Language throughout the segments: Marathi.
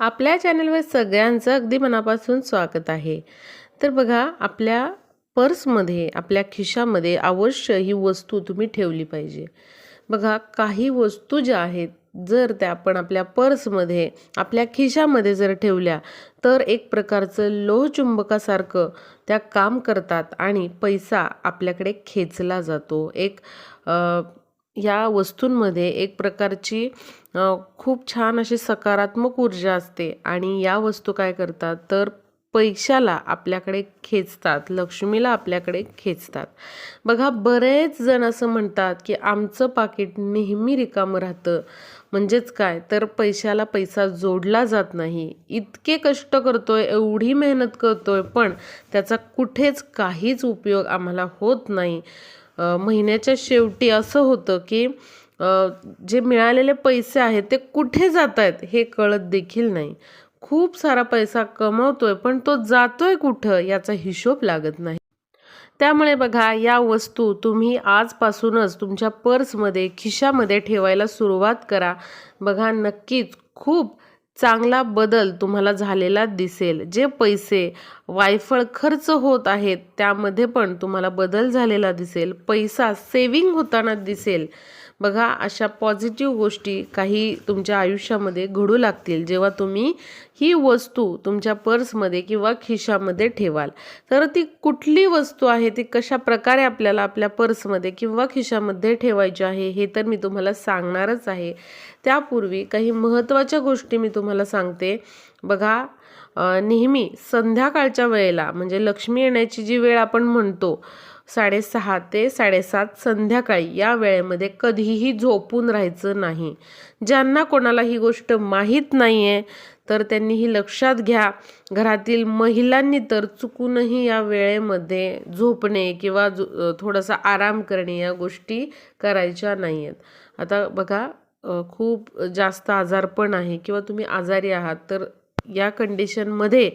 आपल्या चॅनलवर सगळ्यांचं अगदी मनापासून स्वागत आहे. तर बघा आपल्या पर्समध्ये आपल्या खिशामध्ये अवश्य ही वस्तू तुम्ही ठेवली पाहिजे. बघा काही वस्तू ज्या आहेत जर त्या आपण आपल्या पर्समध्ये आपल्या खिशामध्ये जर ठेवल्या तर एक प्रकारचं लोहचुंबकासारखं त्या काम करतात आणि पैसा आपल्याकडे खेचला जातो. एक या वस्तूंमध्ये एक प्रकारची खूप छान अशी सकारात्मक ऊर्जा असते. आणि या वस्तू काय करतात? तर पैशाला आपल्याकडे खेचतात लक्ष्मीला आपल्याकडे खेचतात. बघा बरेच जण असं म्हणतात की आमचं पाकिट नेहमी रिकामं राहतं. म्हणजेच काय? तर पैशाला पैसा जोडला जात नाही. इतके कष्ट करतोय एवढी मेहनत करतोय पण त्याचा कुठेच काहीच उपयोग आम्हाला होत नाही. महिन्याच्या शेवटी असं होतं की जे मिळालेले पैसे आहेत ते कुठे जात आहेत हे कळत देखील नाही. खूप सारा पैसा कमवतोय पण तो जातोय कुठं याचा हिशोब लागत नाही. त्यामुळे बघा या वस्तू तुम्ही आजपासूनच तुमच्या पर्समध्ये खिशामध्ये ठेवायला सुरुवात करा. बघा नक्कीच खूप चांगला बदल तुम्हाला झालेला दिसेल. जे पैसे वायफळ खर्च होत आहेत त्यामध्ये पण तुम्हाला बदल झालेला दिसेल. पैसा सेविंग होताना दिसेल. बघा अशा पॉझिटिव्ह गोष्टी काही तुमच्या आयुष्यामध्ये घडू लागतील जेव्हा तुम्ही ही वस्तू तुमच्या पर्समध्ये किंवा खिशामध्ये ठेवाल. तर ती कुठली वस्तू आहे ती कशा प्रकारे आपल्याला आपल्या पर्समध्ये किंवा खिशामध्ये ठेवायची आहे हे तर मी तुम्हाला सांगणारच आहे. त्यापूर्वी काही महत्त्वाच्या गोष्टी मी तुम्हाला सांगते. बघा नेहमी संध्याकाळच्या वेळेला म्हणजे लक्ष्मी येण्याची जी वेळ आपण म्हणतो साडेसहा ते साडेसात संध्याकाळी या वेळेमध्ये कधीही झोपून राहायचं नाही. ज्यांना कोणाला ही गोष्ट माहीत नाही आहे तर त्यांनी ही लक्षात घ्या घरातील महिलांनी तर चुकूनही या वेळेमध्ये झोपणे किंवा जो थोडासा आराम करणे या गोष्टी करायच्या नाही आहेत आता बघा खूप जास्त आजारपण आहे किंवा तुम्ही आजारी आहात तर या कंडिशनमध्ये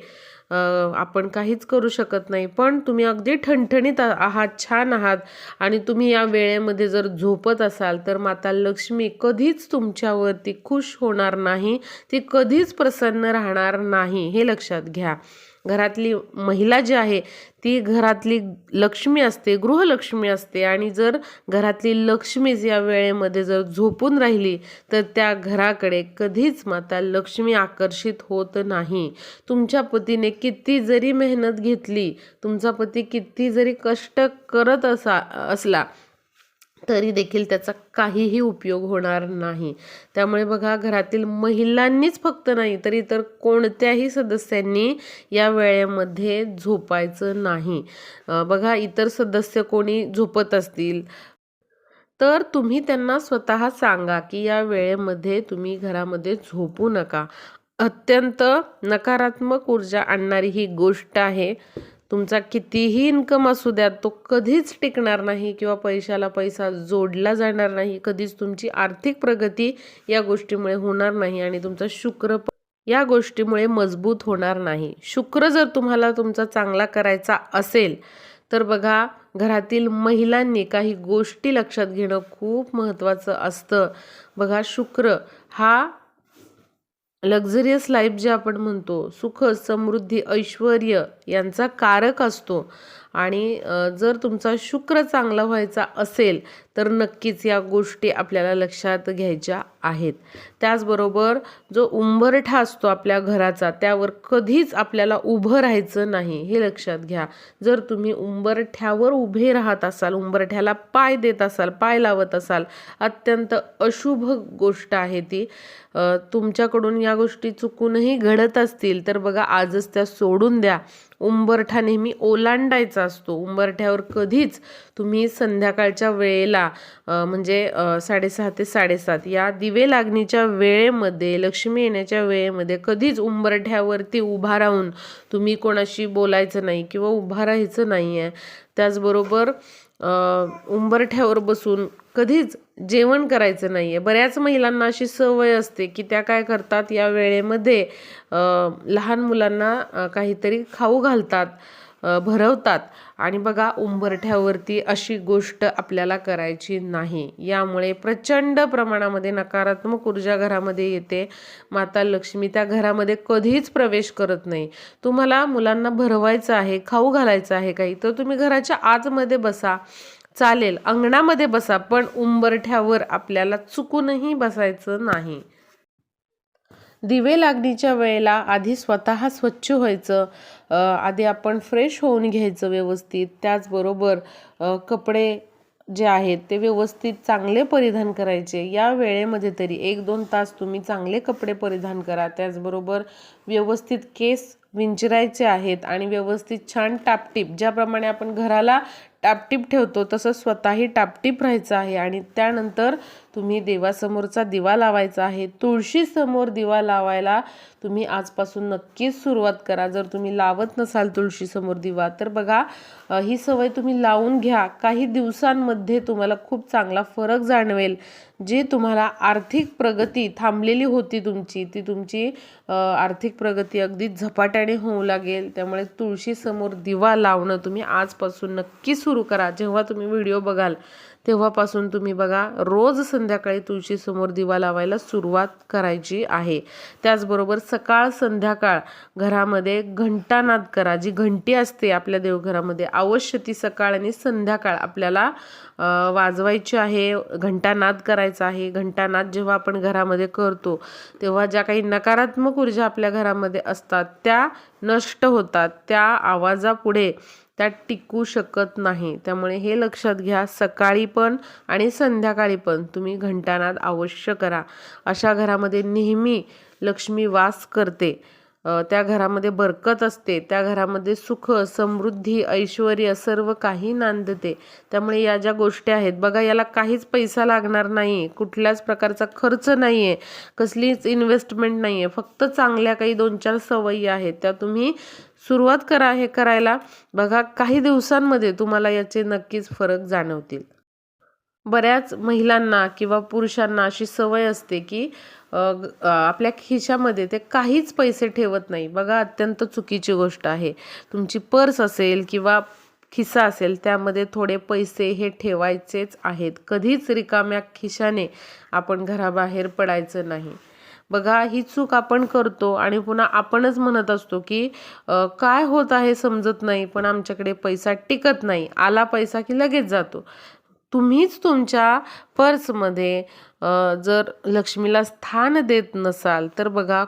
आपण काहीच करू शकत नाही. पण तुम्ही अगदी ठणठणीत आहात छान आहात आणि तुम्ही या वेळेमध्ये जर झोपत असाल तर माता लक्ष्मी कधीच तुमच्यावरती खुश होणार नाही. ती कधीच प्रसन्न राहणार नाही. हे लक्षात घ्या. घरातली महिला जी आहे ती घरातली लक्ष्मी असते गृहलक्ष्मी असते. आणि जर घरातली लक्ष्मीच या वेळेमध्ये जर झोपून राहिली तर त्या घराकडे कधीच माता लक्ष्मी आकर्षित होत नाही. तुमच्या पतीने किती जरी मेहनत घेतली तुमचा पती किती जरी कष्ट करत असा असला तरी देखील त्याचा काहीही उपयोग होणार नाही. त्यामुळे बघा घरातील महिलांनीच फक्त नाही तर इतर कोणत्याही सदस्यांनी या वेळेमध्ये झोपायचं नाही. बघा इतर सदस्य कोणी झोपत असतील तर तुम्ही त्यांना स्वतः सांगा की या वेळेमध्ये तुम्ही घरामध्ये झोपू नका. अत्यंत नकारात्मक ऊर्जा आणणारी ही गोष्ट आहे. तुमचा कितीही इन्कम असू द्या तो कधीच टिकणार नाही किंवा पैशाला पैसा जोडला जाणार नाही. कधीच तुमची आर्थिक प्रगती या गोष्टीमुळे होणार नाही आणि तुमचा शुक्र या गोष्टीमुळे मजबूत होणार नाही. शुक्र जर तुम्हाला तुमचा चांगला करायचा असेल तर बघा घरातील महिलांनी काही गोष्टी लक्षात घेणं खूप महत्त्वाचं असतं. बघा शुक्र हा लक्झरियस लाईफ जे आपण म्हणतो सुख समृद्धी ऐश्वर यांचा कारक असतो. आणि जर तुमचा शुक्र चांगला व्हायचा असेल तर नक्कीच या गोष्टी आपल्याला लक्षात घ्यायच्या आहेत. त्याचबरोबर जो उंबरठा असतो आपल्या घराचा त्यावर कधीच आपल्याला उभं राहायचं नाही हे लक्षात घ्या. जर तुम्ही उंबरठ्यावर उभे राहत असाल उंबरठ्याला पाय देत असाल पाय लावत असाल अत्यंत अशुभ गोष्ट आहे ती. तुमच्याकडून या गोष्टी चुकूनही घडत असतील तर बघा आजच त्या सोडून द्या. उंबरठा नेहमी ओलांडायचा असतो. उंबरठ्यावर कधीच तुम्ही संध्याकाळच्या वेळेला म्हणजे साडेसहा ते साडेसात या दिवे लागणीच्या वेळेमध्ये लक्ष्मी येण्याच्या वेळेमध्ये कधीच उंबरठ्यावरती उभा राहून तुम्ही कोणाशी बोलायचं नाही किंवा उभा राहायचं नाही आहे त्याचबरोबर उंबरठ्यावर बसून कधीच जेवण करायचं नाही आहे बऱ्याच महिलांना अशी सवय असते की त्या काय करतात? या वेळेमध्ये लहान मुलांना काहीतरी खाऊ घालतात. भरवतात. आणि बघा उंबरठ्यावरती अशी गोष्ट आपल्याला करायची नाही. यामुळे प्रचंड प्रमाणामध्ये नकारात्मक ऊर्जा घरामध्ये येते. माता लक्ष्मी त्या घरामध्ये कधीच प्रवेश करत नाही. तुम्हाला मुलांना भरवायचं आहे खाऊ घालायचं आहे काही तर तुम्ही घराच्या आतमध्ये बसा. चालेल अंगणामध्ये बसा पण उंबरठ्यावर आपल्याला चुकूनही बसायचं नाही. दिवे लागणीच्या वेळेला आधी स्वतः स्वच्छ व्हायचं आधी आपण फ्रेश होऊन घ्यायचं व्यवस्थित. त्याचबरोबर कपडे जे आहेत ते व्यवस्थित चांगले परिधान करायचे. या वेळेमध्ये तरी एक दोन तास तुम्ही चांगले कपडे परिधान करा. त्याचबरोबर व्यवस्थित केस विंचरायचे आहेत आणि व्यवस्थित छान टापटीप ज्याप्रमाणे आपण घराला टापटीप ठेवतो तसं स्वतःही टापटीप राहायचं आहे. आणि त्यानंतर तुम्ही देवासमोरचा दिवा लावायचा आहे. तुळशीसमोर दिवा लावायला तुम्ही आजपासून नक्कीच सुरुवात करा. जर तुम्ही लावत नसाल तुळशीसमोर दिवा तर बघा ही सवय तुम्ही लावून घ्या. काही दिवसांमध्ये तुम्हाला खूप चांगला फरक जाणवेल. जे तुम्हाला आर्थिक प्रगती थांबलेली होती तुमची ती तुमची आर्थिक प्रगती अगदी झपाट्याने होऊ लागेल. त्यामुळे तुळशीसमोर दिवा लावणं तुम्ही आजपासून नक्की सुरू सुरू करा. जेव्हा तुम्ही व्हिडिओ बघाल तेव्हापासून तुम्ही बघा रोज संध्याकाळी तुळशीसमोर दिवा लावायला सुरुवात करायची आहे. त्याचबरोबर सकाळ संध्याकाळ घरामध्ये घंटानाद करा. जी घंटी असते आपल्या देवघरामध्ये अवश्य ती सकाळ आणि संध्याकाळ आपल्याला वाजवायची आहे. घंटानाद करायचा आहे. घंटानाद जेव्हा आपण घरामध्ये करतो तेव्हा ज्या काही नकारात्मक ऊर्जा आपल्या घरामध्ये असतात त्या नष्ट होतात. त्या आवाजापुढे त्या टिकू शकत नाही. त्यामुळे हे लक्षात घ्या सकाळी पण आणि संध्याकाळी पण तुम्ही घंटानाद अवश्य करा. अशा घरामध्ये नेहमी लक्ष्मी वास करते. त्या घरामध्ये बरकत असते त्या घरामध्ये सुख समृद्धी ऐश्वर सर्व काही नांदते. त्यामुळे या ज्या गोष्टी आहेत बघा याला काहीच पैसा लागणार नाही कुठल्याच प्रकारचा खर्च नाही आहे कसलीच इन्व्हेस्टमेंट नाही आहे फक्त चांगल्या काही दोन चार सवयी आहेत त्या तुम्ही सुरुवात करा हे करायला. बघा काही दिवसांमध्ये तुम्हाला याचे नक्कीच फरक जाणवतील. बऱ्याच महिलांना किंवा पुरुषांना अशी सवय असते की आपल्या खिशामध्ये ते काहीच पैसे ठेवत नाही. बघा अत्यंत चुकीची गोष्ट आहे. तुमची पर्स असेल किंवा खिसा असेल त्यामध्ये थोडे पैसे हे ठेवायचेच आहेत. कधीच रिकाम्या खिशाने आपण घराबाहेर पडायचं नाही. बघा ही चूक आपण करतो आणि पुन्हा आपणच म्हणत असतो की काय होत आहे समजत नाही पण आमच्याकडे पैसा टिकत नाही. आला पैसा की लगेच जातो. तुम्हीच तुमच्या पर्समध्ये जर लक्ष्मीला स्थान देत नसाल तर बघा.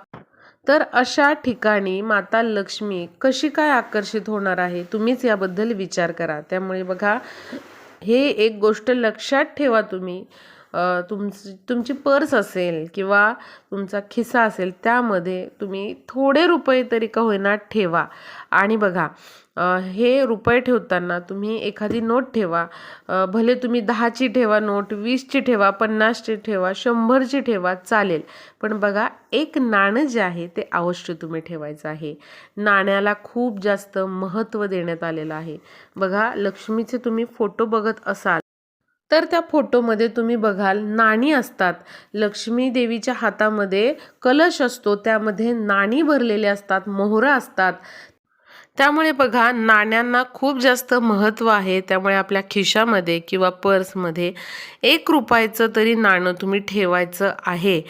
तर अशा ठिकाणी माता लक्ष्मी कशी काय आकर्षित होणार आहे तुम्हीच याबद्दल विचार करा. त्यामुळे बघा हे एक गोष्ट लक्षात ठेवा तुम्ही. तुमची तुमची पर्स असेल किंवा तुमचा खिसा असेल त्यामध्ये तुम्ही थोडे रुपये तरी का होईना ठेवा. आणि बघा हे रुपये ठेवताना तुम्ही एखादी नोट ठेवा. भले तुम्ही दहाची ठेवा नोट वीसची ठेवा पन्नासची ठेवा शंभरची ठेवा चालेल. पण बघा एक नाणं जे आहे ते अवश्य तुम्ही ठेवायचं आहे. नाण्याला खूप जास्त महत्त्व देण्यात आलेलं आहे. बघा लक्ष्मीचे तुम्ही फोटो बघत असाल तर त्या फोटोमध्ये तुम्ही बघाल नाणी असतात. लक्ष्मी देवीच्या हातामध्ये कलश असतो त्यामध्ये नाणी भरलेले असतात मोहरं असतात. त्यामुळे बघा नाण्यांना खूप जास्त महत्त्व आहे. त्यामुळे आपल्या खिशामध्ये किंवा पर्समध्ये एक रुपयाचं तरी नाणं तुम्ही ठेवायचं आहे.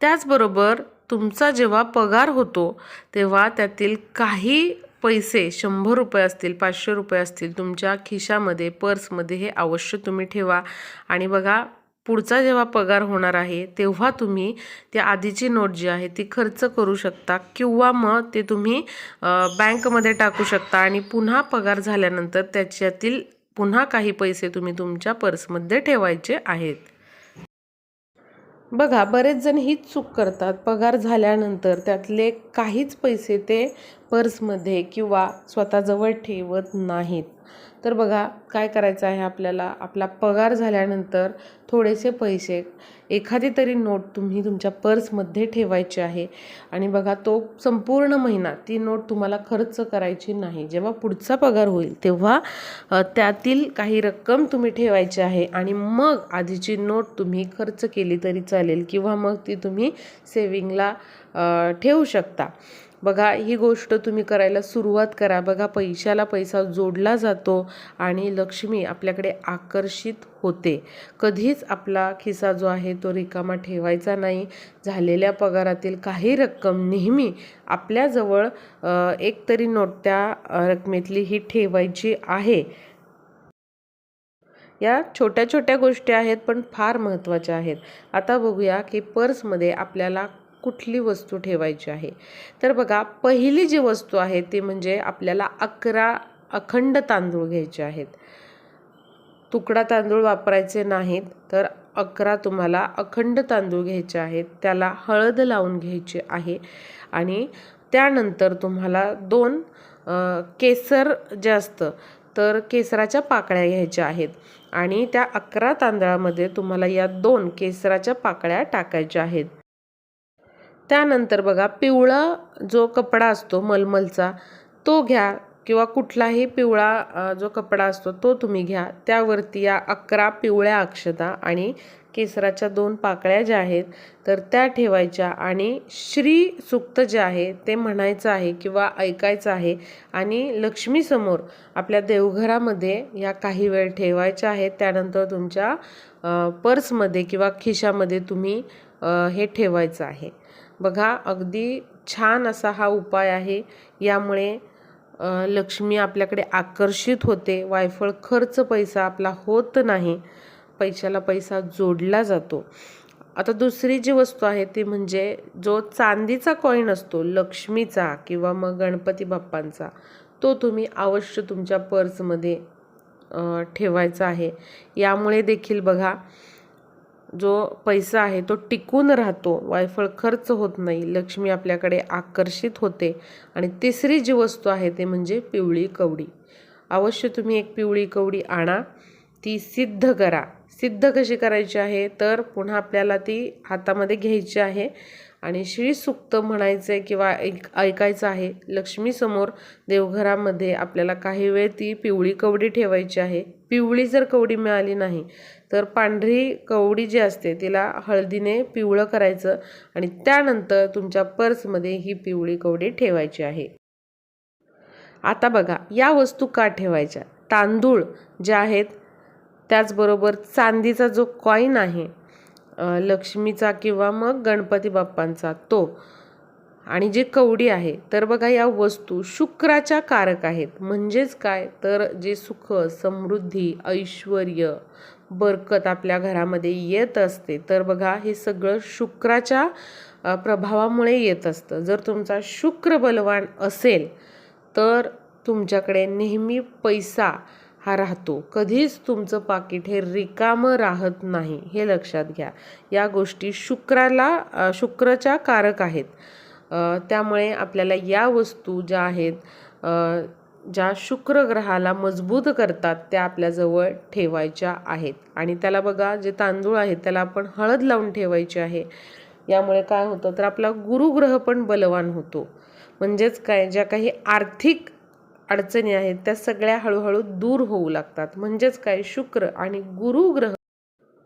त्याचबरोबर तुमचा जेव्हा पगार होतो तेव्हा त्यातील काही पैसे शंभर रुपये असतील पाचशे रुपये असतील तुमच्या खिशामध्ये पर्समध्ये हे अवश्य तुम्ही ठेवा. आणि बघा पुढचा जेव्हा पगार होणार आहे तेव्हा तुम्ही त्या आधीची नोट जी आहे ती खर्च करू शकता किंवा मग ते तुम्ही बँकमध्ये टाकू शकता. आणि पुन्हा पगार झाल्यानंतर त्याच्यातील पुन्हा काही पैसे तुम्ही तुमच्या पर्समध्ये ठेवायचे आहेत. बघा बरेच जण हीच चूक करतात. पगार झाल्यानंतर त्यातले काहीच पैसे ते पर्समध्ये किंवा स्वतःजवळ ठेवत नाहीत. तर बघा काय करायचं आहे आपल्याला? आपला पगार झाल्यानंतर थोडेसे पैसे एखादी तरी नोट तुम्ही तुमच्या पर्समध्ये ठेवायची आहे. आणि बघा तो संपूर्ण महिना ती नोट तुम्हाला खर्च करायची नाही. जेव्हा पुढचा पगार होईल तेव्हा त्यातील काही रक्कम तुम्ही ठेवायची आहे. आणि मग आधीची नोट तुम्ही खर्च केली तरी चालेल किंवा मग ती तुम्ही सेविंगला ठेवू शकता. बघा ही गोष्ट तुम्ही करायला सुरुवात करा. बघा पैशाला पैसा जोडला जातो आणि लक्ष्मी आपल्याकडे आकर्षित होते. कधीच आपला खिसा जो आहे तो रिकामा ठेवायचा नाही. झालेल्या पगारातील काही रक्कम नेहमी आपल्याजवळ एकतरी एक तरी नोट त्या रकमेतली ही ठेवायची आहे. या छोट्या छोट्या गोष्टी आहेत पण फार महत्त्वाच्या आहेत. आता बघूया की पर्समध्ये आपल्याला कुठली वस्तू ठेवायची आहे? तर बघा पहिली जी वस्तू आहे ती म्हणजे आपल्याला अकरा अखंड तांदूळ घ्यायचे आहेत. तुकडा तांदूळ वापरायचे नाहीत तर अकरा तुम्हाला अखंड तांदूळ घ्यायचे आहेत. त्याला हळद लावून घ्यायची आहे आणि त्यानंतर तुम्हाला दोन केसर जे असतं तर केसराच्या पाकळ्या घ्यायच्या आहेत. आणि त्या अकरा तांदळामध्ये तुम्हाला या दोन केसराच्या पाकळ्या टाकायच्या आहेत. त्यानंतर बघा पिवळा जो कपडा असतो मलमलचा तो घ्या किंवा कुठलाही पिवळा जो कपडा असतो तो तुम्ही घ्या. त्यावरती या अकरा पिवळ्या अक्षता आणि केसराच्या दोन पाकळ्या ज्या आहेत तर त्या ठेवायच्या आणि श्री सुक्त जे आहे ते म्हणायचं आहे किंवा ऐकायचं आहे आणि लक्ष्मीसमोर आपल्या देवघरामध्ये या काही वेळ ठेवायच्या आहेत. त्यानंतर तुमच्या पर्समध्ये किंवा खिशामध्ये तुम्ही हे ठेवायचं आहे. बघा अगदी छान असा हा उपाय आहे. यामुळे लक्ष्मी आपल्याकडे आकर्षित होते. वायफळ खर्च पैसा आपला होत नाही. पैशाला पैसा जोडला जातो. आता दुसरी जी वस्तू आहे ती म्हणजे जो चांदीचा कॉईन असतो लक्ष्मीचा किंवा मग गणपती बाप्पांचा तो तुम्ही अवश्य तुमच्या पर्समध्ये ठेवायचा आहे. यामुळे देखील बघा जो पैसा आहे तो टिकून राहतो वायफळ खर्च होत नाही लक्ष्मी आपल्याकडे आकर्षित होते. आणि तिसरी जी वस्तू आहे ते म्हणजे पिवळी कवडी. अवश्य तुम्ही एक पिवळी कवडी आणा ती सिद्ध करा. सिद्ध कशी करायची आहे? तर पुन्हा आपल्याला ती हातामध्ये घ्यायची आहे. आणि श्रीसुक्त म्हणायचं आहे किंवा ऐक ऐकायचं आहे लक्ष्मीसमोर देवघरामध्ये आपल्याला काही वेळ ती पिवळी कवडी ठेवायची आहे. पिवळी जर कवडी मिळाली नाही तर पांढरी कवडी जी असते तिला हळदीने पिवळं करायचं आणि त्यानंतर तुमच्या पर्समध्ये ही पिवळी कवडी ठेवायची आहे. आता बघा या वस्तू का ठेवायच्या? तांदूळ जे आहेत त्याचबरोबर चांदीचा जो कॉईन आहे लक्ष्मीचा किंवा मग गणपती बाप्पांचा तो आणि जे कवडी आहे तर बघा या वस्तू शुक्राच्या कारक आहेत. म्हणजेच काय? तर जे सुख समृद्धी ऐश्वर बरकत आपल्या घरामध्ये येत असते तर बघा हे सगळं शुक्राच्या प्रभावामुळे येत असतं. जर तुमचा शुक्र बलवान असेल तर तुमच्याकडे नेहमी पैसा हा राहतो. कधीच तुमचं पाकिट हे रिकामं राहत नाही हे लक्षात घ्या. या गोष्टी शुक्राला शुक्रच्या कारक आहेत. त्यामुळे आपल्याला या वस्तू ज्या आहेत ज्या शुक्र ग्रहाला मजबूत करतात त्या आपल्याजवळ ठेवायच्या आहेत. आणि त्याला बघा जे तांदूळ आहेत त्याला आपण हळद लावून ठेवायची आहे. यामुळे काय होतं तर आपला गुरुग्रह पण बलवान होतो. म्हणजेच काय ज्या काही आर्थिक अडचणी आहेत त्या सगळ्या हळूहळू दूर होऊ लागतात. म्हणजेच काय शुक्र आणि गुरुग्रह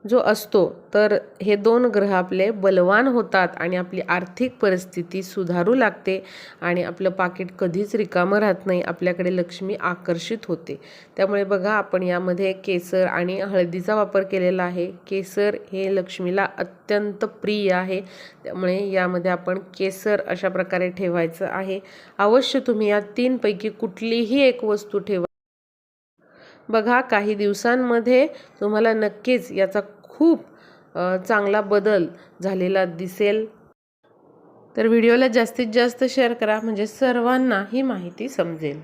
जो असतो तर हे दोन ग्रह आपले बलवान होतात आणि आपली आर्थिक परिस्थिती सुधारू लागते आणि आपलं पाकिट कधीच रिकामं राहत नाही. आपल्याकडे लक्ष्मी आकर्षित होते. त्यामुळे बघा आपण यामध्ये केसर आणि हळदीचा वापर केलेला आहे. केसर हे लक्ष्मीला अत्यंत प्रिय आहे. त्यामुळे यामध्ये आपण केसर अशा प्रकारे ठेवायचं आहे. अवश्य तुम्ही या तीनपैकी कुठलीही एक वस्तू ठेवा. बघा काही दिवसांमध्ये तुम्हाला नक्कीच याचा खूप चांगला बदल झालेला दिसेल. तर व्हिडिओला जास्तीत जास्त शेअर करा म्हणजे सर्वांना ही माहिती समजेल.